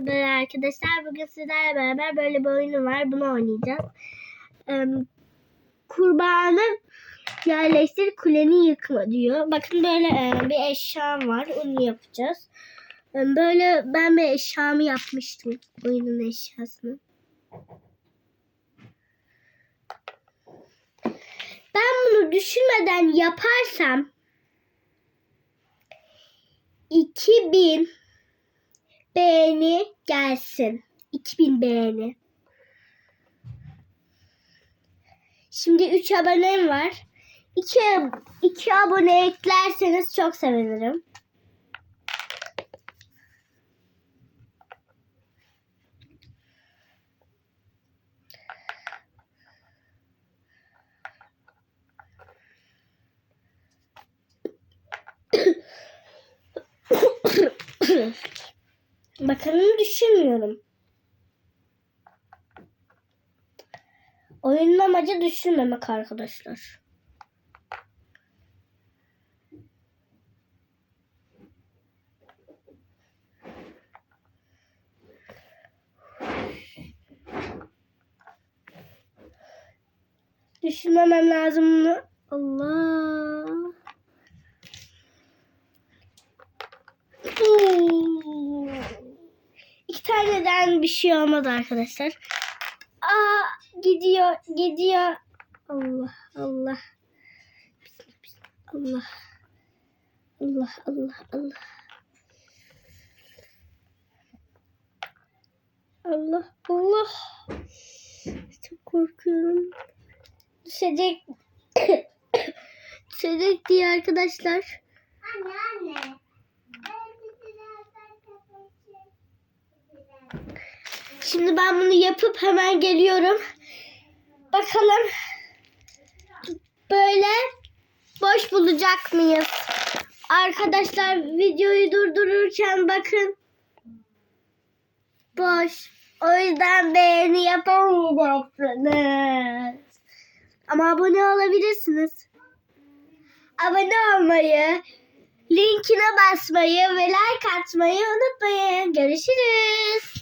Merhabalar arkadaşlar. Bugün sizlerle beraber böyle bir oyunu var. Bunu oynayacağız. Kurbanı yerleştir kuleni yıkma diyor. Bakın böyle e, bir eşyam var. Onu yapacağız. Böyle ben bir eşyamı yapmıştım. Oyunun eşyasını. Ben bunu düşünmeden yaparsam 2000 beğeni gelsin. 2000 beğeni. Şimdi 3 abonem var. 2 2 abone eklerseniz çok sevinirim. Bakalım düşünmüyorum. Oyunun amacı düşünmemek arkadaşlar. Düşünmemem lazım. Allah. İki taneden bir şey olmadı arkadaşlar. Aa gidiyor gidiyor. Allah Allah. Allah. Allah Allah Allah. Allah Allah. Çok korkuyorum. Düşecek. Düşecek diye arkadaşlar. Anne anne. Şimdi ben bunu yapıp hemen geliyorum. Bakalım böyle boş bulacak mıyız? Arkadaşlar videoyu durdururken bakın. Boş. O yüzden beğeni yapamayacaksınız. Ama abone olabilirsiniz. Abone olmayı, linkine basmayı ve like atmayı unutmayın. Görüşürüz.